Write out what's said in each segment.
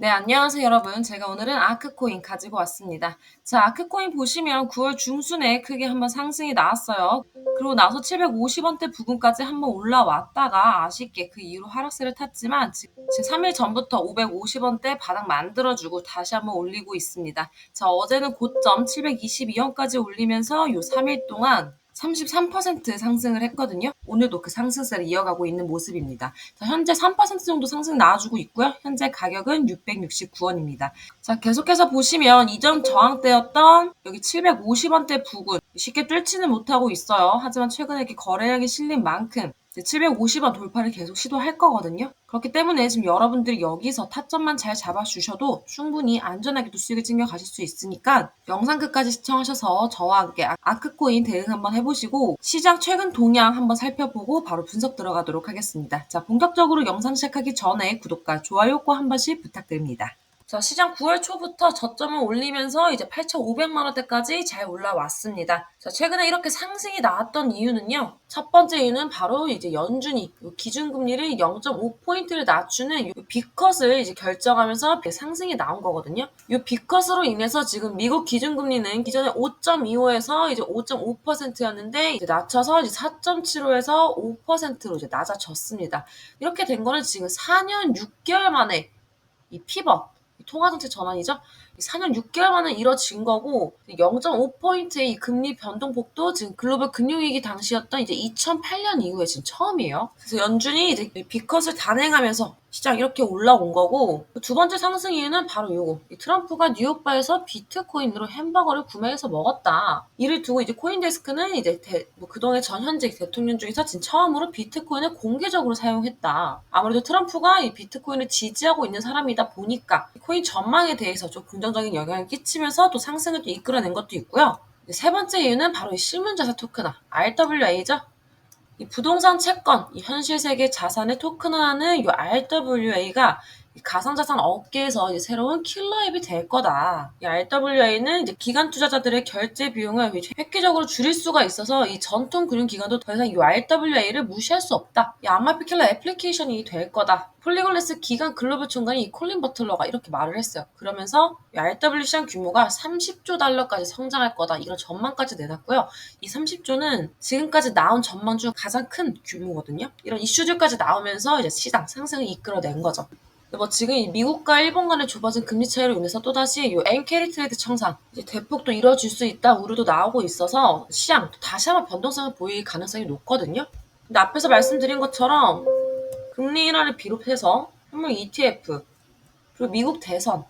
네, 안녕하세요, 여러분. 제가 오늘은 아크코인 가지고 왔습니다. 자, 아크코인 보시면 9월 중순에 크게 한번 상승이 나왔어요. 그리고 나서 750원대 부근까지 한번 올라왔다가 아쉽게 그 이후로 하락세를 탔지만 지금 3일 전부터 550원대 바닥 만들어주고 다시 한번 올리고 있습니다. 자, 어제는 고점 722원까지 올리면서 요 3일 동안 33% 상승을 했거든요. 오늘도 그 상승세를 이어가고 있는 모습입니다. 자, 현재 3% 정도 상승 나와주고 있고요. 현재 가격은 669원입니다. 자, 계속해서 보시면 이전 저항대였던 여기 750원대 부근 쉽게 뚫지는 못하고 있어요. 하지만 최근에 이렇게 거래량이 실린 만큼 750원 돌파를 계속 시도할 거거든요. 그렇기 때문에 지금 여러분들이 여기서 타점만 잘 잡아주셔도 충분히 안전하게 도 수익을 챙겨 가실 수 있으니까 영상 끝까지 시청하셔서 저와 함께 아- 아크코인 대응 한번 해보시고 시장 최근 동향 한번 살펴보고 바로 분석 들어가도록 하겠습니다. 자, 본격적으로 영상 시작하기 전에 구독과 좋아요 꼭 한 번씩 부탁드립니다. 자, 시장 9월 초부터 저점을 올리면서 이제 8,500만 원대까지 잘 올라왔습니다. 자, 최근에 이렇게 상승이 나왔던 이유는요. 첫 번째 이유는 바로 이제 연준이 요 기준금리를 0.5포인트를 낮추는 요 비컷을 이제 결정하면서 상승이 나온 거거든요. 이 비컷으로 인해서 지금 미국 기준금리는 기존에 5.25에서 이제 5.5%였는데 이제 낮춰서 이제 4.75에서 5%로 이제 낮아졌습니다. 이렇게 된 거는 지금 4년 6개월 만에 이 피벗 통화정책 전환이죠. 4년 6개월 만에 이뤄진 거고 0.5포인트의 이 금리 변동폭도 지금 글로벌 금융위기 당시였던 이제 2008년 이후에 지금 처음이에요. 그래서 연준이 이제 비컷을 단행하면서 시장 이렇게 올라온 거고 두 번째 상승 이유는 바로 요거. 트럼프가 뉴욕바에서 비트코인으로 햄버거를 구매해서 먹었다. 이를 두고 이제 코인데스크는 이제 대, 뭐 그동안 전 현직 대통령 중에서 지금 처음으로 비트코인을 공개적으로 사용했다. 아무래도 트럼프가 이 비트코인을 지지하고 있는 사람이다 보니까 코인 전망에 대해서 좀 긍정적인 영향을 끼치면서 또 상승을 또 이끌어낸 것도 있고요. 세 번째 이유는 바로 이 실문자산 토큰화 RWA죠 이 부동산 채권, 이 현실 세계 자산의 토큰화하는 이 RWA가 가상자산 업계에서 새로운 킬러 앱이 될 거다. 이 RWA는 이제 기관 투자자들의 결제 비용을 획기적으로 줄일 수가 있어서 이 전통 금융 기관도 더 이상 이 RWA를 무시할 수 없다. 이 아마피 킬러 애플리케이션이 될 거다. 폴리글래스 기관 글로벌 총괄이 이 콜린 버틀러가 이렇게 말을 했어요. 그러면서 이 RW 시장 규모가 30조 달러까지 성장할 거다. 이런 전망까지 내놨고요. 이 30조는 지금까지 나온 전망 중 가장 큰 규모거든요. 이런 이슈들까지 나오면서 이제 시장 상승을 이끌어낸 거죠. 뭐 지금 미국과 일본 간의 좁아진 금리 차이로 인해서 또다시 이 엔캐리 트레이드 청산 이제 대폭도 이뤄질 수 있다 우려도 나오고 있어서 시장 다시 한번 변동성을 보일 가능성이 높거든요. 근데 앞에서 말씀드린 것처럼 금리 인하를 비롯해서 한물 ETF 그리고 미국 대선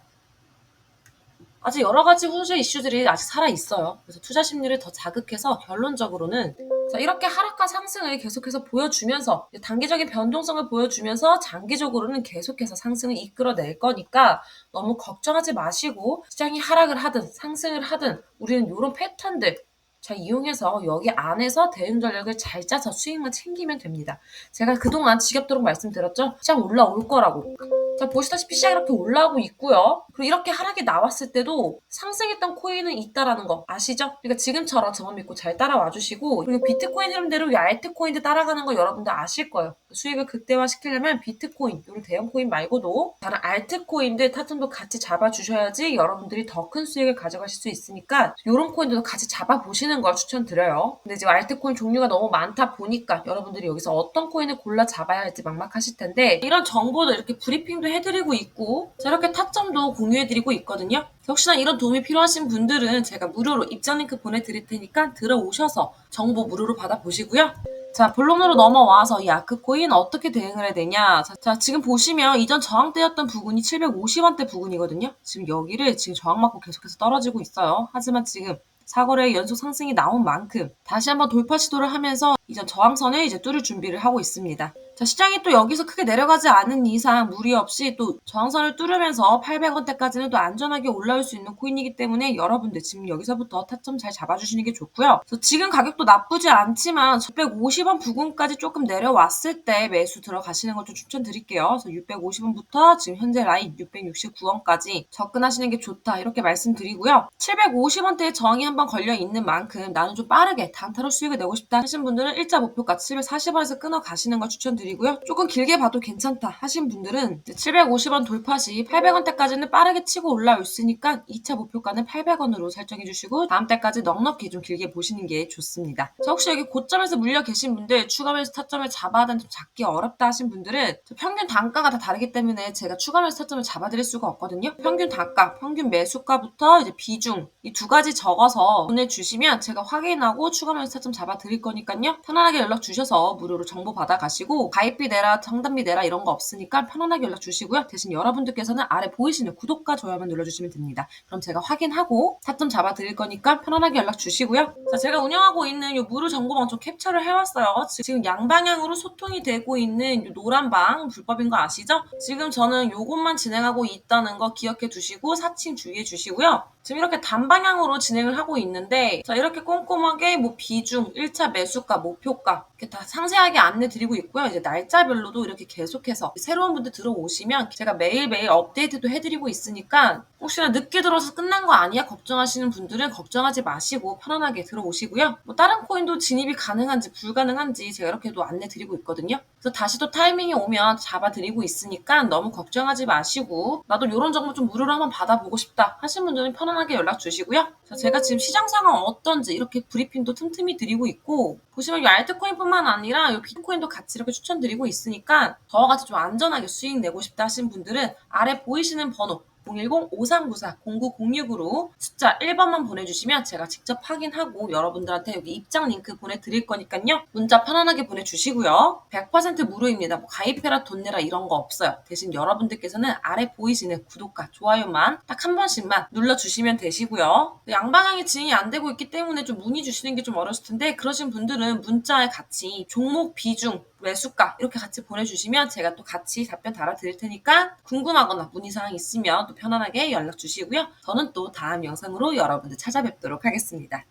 아직 여러 가지 후재 이슈들이 아직 살아 있어요. 그래서 투자 심리를 더 자극해서 결론적으로는 자, 이렇게 하락과 상승을 계속해서 보여주면서 단기적인 변동성을 보여주면서 장기적으로는 계속해서 상승을 이끌어낼 거니까 너무 걱정하지 마시고 시장이 하락을 하든 상승을 하든 우리는 이런 패턴들 잘 이용해서 여기 안에서 대응 전략을 잘 짜서 수익만 챙기면 됩니다. 제가 그동안 지겹도록 말씀드렸죠? 시장 올라올 거라고. 자, 보시다시피 시장 이렇게 올라오고 있고요. 그리고 이렇게 하락이 나왔을 때도 상승했던 코인은 있다라는 거 아시죠? 그러니까 지금처럼 저만 믿고 잘 따라와 주시고 그리고 비트코인 흐름대로 이 알트코인도 따라가는 거 여러분들 아실 거예요. 수익을 극대화 시키려면 비트코인, 이런 대형 코인 말고도 다른 알트코인들 타점도 같이 잡아 주셔야지 여러분들이 더 큰 수익을 가져가실 수 있으니까 이런 코인들도 같이 잡아 보시는 걸 추천드려요. 근데 지금 알트코인 종류가 너무 많다 보니까 여러분들이 여기서 어떤 코인을 골라 잡아야 할지 막막하실 텐데 이런 정보도 이렇게 브리핑도 해드리고 있고 저렇게 타점도 공유해드리고 있거든요. 혹시나 이런 도움이 필요하신 분들은 제가 무료로 입장 링크 보내드릴 테니까 들어오셔서 정보 무료로 받아보시고요. 자, 본론으로 넘어와서 이 아크코인 어떻게 대응을 해야 되냐. 자, 자, 지금 보시면 이전 저항대였던 부근이 750원대 부근이거든요. 지금 여기를 지금 저항 맞고 계속해서 떨어지고 있어요. 하지만 지금 사거래의 연속 상승이 나온 만큼 다시 한번 돌파 시도를 하면서 이전 저항선을 이제 뚫을 준비를 하고 있습니다. 자, 시장이 또 여기서 크게 내려가지 않은 이상 무리 없이 또 저항선을 뚫으면서 800원대까지는 또 안전하게 올라올 수 있는 코인이기 때문에 여러분들 지금 여기서부터 타점 잘 잡아주시는 게 좋고요. 지금 가격도 나쁘지 않지만 650원 부근까지 조금 내려왔을 때 매수 들어가시는 걸 좀 추천드릴게요. 그래서 650원부터 지금 현재 라인 669원까지 접근하시는 게 좋다 이렇게 말씀드리고요. 750원대에 저항이 한번 걸려 있는 만큼 나는 좀 빠르게 단타로 수익을 내고 싶다 하신 분들은 일자 목표가 740원에서 끊어 가시는 걸 추천드리고요. 드리고요. 조금 길게 봐도 괜찮다 하신 분들은 750원 돌파 시 800원대까지는 빠르게 치고 올라올 수 있으니까 2차 목표가는 800원으로 설정해 주시고 다음 달까지 넉넉히 좀 길게 보시는 게 좋습니다. 자, 혹시 여기 고점에서 물려 계신 분들 추가 매수 타점을 잡아야 되는 좀 잡기 어렵다 하신 분들은 저 평균 단가가 다 다르기 때문에 제가 추가 매수 타점을 잡아드릴 수가 없거든요. 평균 단가, 평균 매수가부터 이제 비중 이 두 가지 적어서 보내주시면 제가 확인하고 추가 매수 타점 잡아드릴 거니까요. 편안하게 연락 주셔서 무료로 정보 받아가시고 가입비 내라, 상담비 내라 이런 거 없으니까 편안하게 연락 주시고요. 대신 여러분들께서는 아래 보이시는 구독과 좋아요만 눌러주시면 됩니다. 그럼 제가 확인하고 타점 잡아드릴 거니까 편안하게 연락 주시고요. 자, 제가 운영하고 있는 이 무료 정보방 좀 캡처를 해왔어요. 지금 양방향으로 소통이 되고 있는 이 노란 방 불법인 거 아시죠? 지금 저는 요것만 진행하고 있다는 거 기억해 두시고 사칭 주의해 주시고요. 지금 이렇게 단방향으로 진행을 하고 있는데 자 이렇게 꼼꼼하게 뭐 비중, 1차 매수가, 목표가 이렇게 다 상세하게 안내 드리고 있고요. 이제 날짜별로도 이렇게 계속해서 새로운 분들 들어오시면 제가 매일매일 업데이트도 해드리고 있으니까 혹시나 늦게 들어서 끝난 거 아니야 걱정하시는 분들은 걱정하지 마시고 편안하게 들어오시고요. 뭐 다른 코인도 진입이 가능한지 불가능한지 제가 이렇게도 안내 드리고 있거든요. 그래서 다시 또 타이밍이 오면 잡아드리고 있으니까 너무 걱정하지 마시고 나도 이런 정보 좀 무료로 한번 받아보고 싶다 하신 분들은 편안하게 연락 주시고요. 자, 제가 지금 시장 상황 어떤지 이렇게 브리핑도 틈틈이 드리고 있고 보시면 이 알트코인뿐만 아니라 이 비트코인도 같이 이렇게 추천드리고 있으니까 저와 같이 좀 안전하게 수익 내고 싶다 하신 분들은 아래 보이시는 번호 010-5394-0906으로 숫자 1번만 보내주시면 제가 직접 확인하고 여러분들한테 여기 입장 링크 보내드릴 거니까요. 문자 편안하게 보내주시고요. 100% 무료입니다. 뭐 가입해라 돈 내라 이런 거 없어요. 대신 여러분들께서는 아래 보이시는 구독과 좋아요만 딱 한 번씩만 눌러주시면 되시고요. 양방향이 진행이 안 되고 있기 때문에 좀 문의 주시는 게 좀 어려울 텐데 그러신 분들은 문자에 같이 종목 비중 매수가 이렇게 같이 보내주시면 제가 또 같이 답변 달아드릴 테니까 궁금하거나 문의사항 있으면 또 편안하게 연락 주시고요. 저는 또 다음 영상으로 여러분들 찾아뵙도록 하겠습니다.